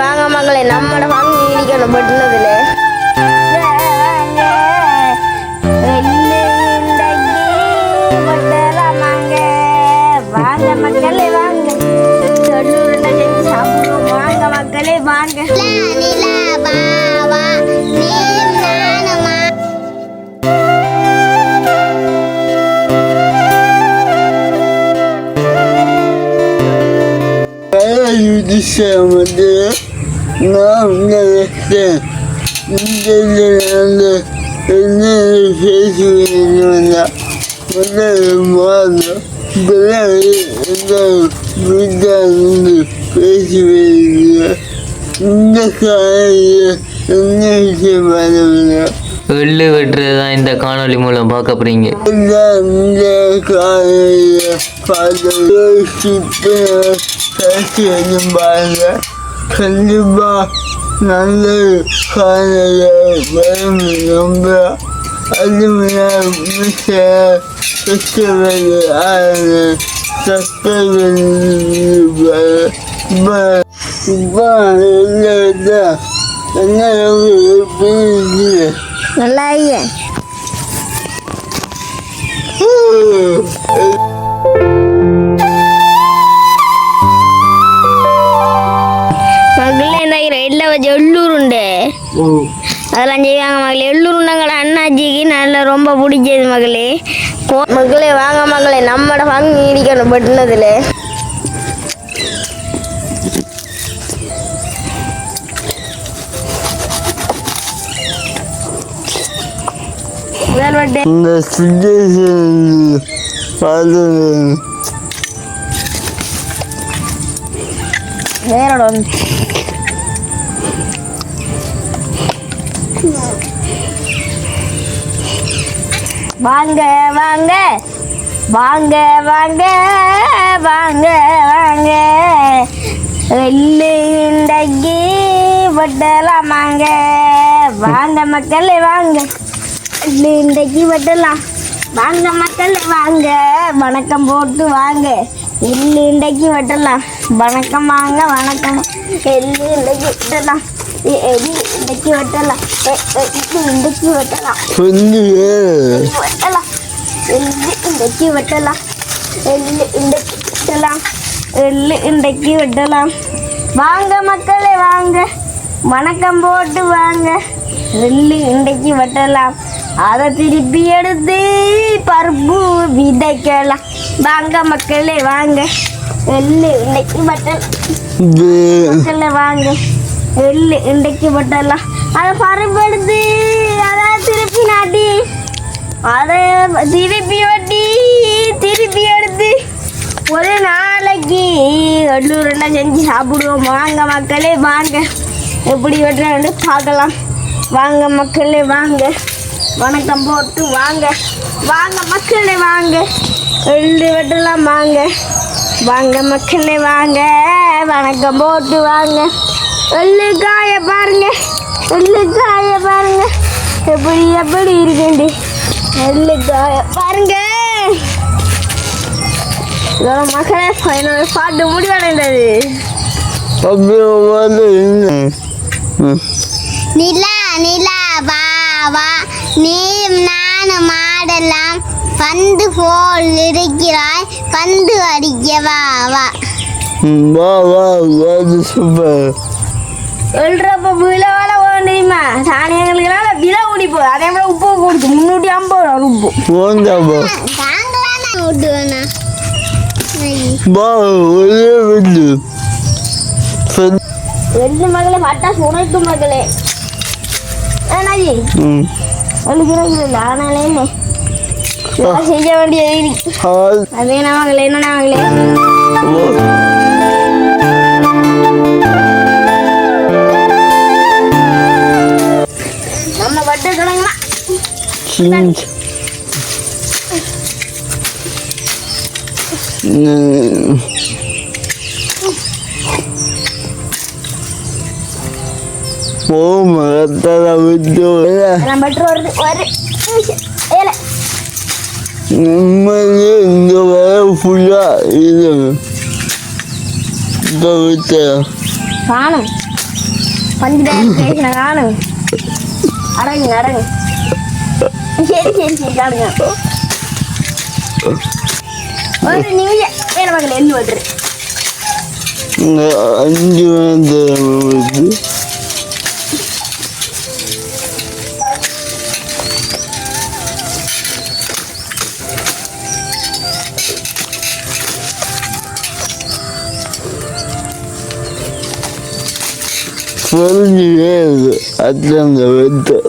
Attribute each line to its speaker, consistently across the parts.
Speaker 1: வாங்க மங்களே. நம்மட வாங்கி
Speaker 2: இடிக்கணும் பட்டுனதுல. চিকিৎসা আমাদের নাম দেখতে নিজেদের শেষ হয়ে যাবে না ওদের মহান বিজ্ঞান শেষ না
Speaker 3: வெள்ளு வெட்டுறது தான் இந்த காணொளி மூலம் பார்க்க போறீங்க.
Speaker 2: இந்த பாருங்க கண்டிப்பா நல்ல காலையில் வரும் ரொம்ப அருமையாக மிக ஆறு இப்போ என்ன
Speaker 1: நல்லா மகளே இந்த ரெட்டில் வச்ச எள்ளூருண்டு அதெல்லாம் செய்வாங்க மகளே எள்ளூர் எள்ளூருண்டங்கள அண்ணாச்சிக்கு நல்லா ரொம்ப பிடிச்சது மகளே போ- மகளே வாங்க மகளே. நம்மட பங்கு நீடிக்கணும் பட்டினதுல முதல்
Speaker 2: இந்த சுச்சுவேஷன்
Speaker 1: வேறோட வந்து வாங்க வாங்க. வாங்க வாங்க வாங்க வாங்க. வெள்ளி இண்டக்கி வாங்க. வாங்க மக்களே வாங்க. இண்டக்கி வெட்டலாம் வாங்க மக்களே வாங்க. வணக்கம் போட்டு வாங்க. எள்ளு இண்டைக்கு வெட்டலாம் வணக்கம் வாங்க வணக்கம். எள்ளு இண்டைக்கு வெட்டலாம் எள்ளு இண்டைக்கு வெட்டலாம் எள்ளு வெட்டலாம் வெட்டலாம் எள்ளு வெட்டலாம் எள்ளு இண்டைக்கு வெட்டலாம் எள்ளு இண்டைக்கு வெட்டலாம் வாங்க மக்களே வாங்க. வணக்கம் போட்டு வாங்க. எள்ளு இண்டைக்கு வெட்டலாம் அதை திருப்பி எடுத்து பருப்பு விதைக்கலாம். வாங்க மக்களே வாங்க. இண்டைக்கு வெட்டலாம் மக்களே வாங்க. எள்ளு இண்டைக்கு வெட்டலாம் அதை பருப்பு எடுத்து அதை திருப்பி நாட்டி அதை திருப்பி வட்டி திருப்பி எடுத்து ஒரு நாளைக்கு எள்ளூரெல்லாம் செஞ்சு சாப்பிடுவோம். வாங்க மக்களே வாங்க. எப்படி வெட்டுறான்னு பார்க்கலாம். வாங்க மக்களே வாங்க. வணக்கம் போட்டு வாங்க. வாங்க மக்களே வாங்க. எள்ளு வெட்டலாம் வாங்க. வாங்க மக்களே வாங்க. வணக்கம் போட்டு வாங்க. எள்ளு காய பாருங்க. எள்ளு காய பாருங்க. எப்படி எப்படி இருக்குண்டு? எள்ளு காய பாருங்க. இதோட மக்களே என்னோட பாட்டு முடிவடைந்தது.
Speaker 4: நிலா நிலா பாவா நீயும் நானும் ஆடலாம் பந்து போல் இருக்கிறாய் பந்து அடிக்க வா வா.
Speaker 2: வா வா அது சூப்பர்
Speaker 1: எழுறப்ப விலை வேலை தெரியுமா? தானியங்களுக்குனால விலை ஓடி போகுது அதே மாதிரி உப்பு கொடுத்து முந்நூற்றி ஐம்பது ரூபா உப்பு.
Speaker 2: போந்தாப்பா
Speaker 4: தாங்களான விடுவேண்ணா
Speaker 2: வா ஒரே
Speaker 1: ரெண்டு மகளே பட்டாசு உனக்கு மகளே. ஏன்னாஜி
Speaker 2: ம்.
Speaker 1: எழுதுறது இல்லை ஆனாலே என்ன இதெல்லாம் செய்ய வேண்டியது இருக்கு.
Speaker 2: ஹால்
Speaker 1: அது என்ன மகளே என்ன மகளே நம்ம பட்டு தொடங்கலாம்
Speaker 2: சிஞ்ச் ஓ மகத்தால விட்டு.
Speaker 1: நம்ம பட்டு வருது ஒரு நிமிஷம். ஏல
Speaker 2: நிம்மதி இந்த வர ஃபுல்லா இது இந்த விட்டு
Speaker 1: காணும் பஞ்சாயத்து காணும் Сольвер Атланта.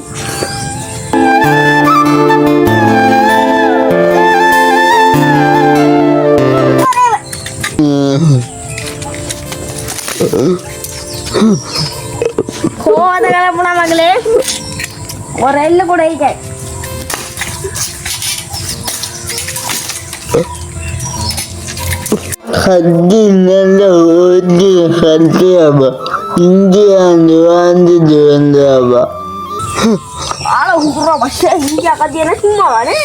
Speaker 1: കോതകളെ പോണ മകളെ ഒരെല്ലാം കൂടെ കഴിക്കാൻ ഹദ്ദില്ലല്ലോ ഹദ്ദിയാ
Speaker 2: இங்க இந்தியாண்டு வாழ்ந்துட்டு வந்தாப்பா
Speaker 1: ஆளை விட்டுறா பஸ் இந்தியா கத்தியனா சும்மா வாடே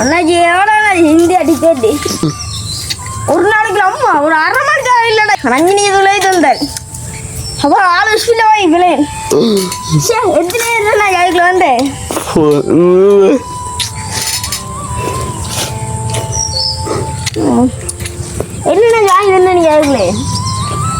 Speaker 1: அண்ணாச்சி எவ்வளோ ஹிந்தி அடிக்கடி ஒரு நாளைக்கு அம்மா ஒரு அரை மணி நேரம் இல்லைடா. ரஞ்சினி இதுல தந்தார் அப்புறம் ஆளு ஸ்பீல வை விளையன் சே எத்தனை நேரம் நான் அதுக்குள்ள வந்தேன்?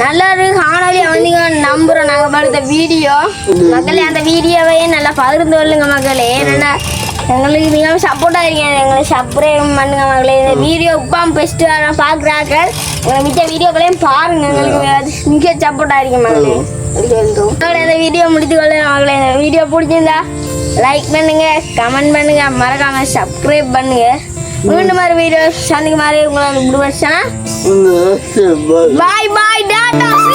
Speaker 1: நல்ல ஒரு காணொலி வந்தீங்க. நம்புறோம். நாங்கள் படுத்த வீடியோ. மக்களே அந்த வீடியோவையே நல்லா பகிர்ந்து கொள்ளுங்க மக்களே. ஏன்னா எங்களுக்கு மிகவும் சப்போர்ட்டாக இருக்கீங்க. எங்களுக்கு சப்ஸ்கிரைப் பண்ணுங்க மக்களே. இந்த வீடியோ உப்பாம் பெஸ்ட்டு பார்க்குறாங்க. எங்கள் மிச்ச வீடியோக்களையும் பாருங்க. எங்களுக்கு மிக சப்போர்ட்டாக இருக்கு மக்களே. மக்களே, இந்த வீடியோ முடித்து கொள்ள மக்களே. இந்த வீடியோ பிடிச்சிருந்தா லைக் பண்ணுங்க கமெண்ட் பண்ணுங்க. மறக்காம சப்ஸ்கிரைப் பண்ணுங்க. மீண்டும் மாதிரி வீடியோ சந்திக்கு மாதிரி உங்களை முடிவச்சா
Speaker 2: இந்த
Speaker 1: பாய் பாய் ¡Salta!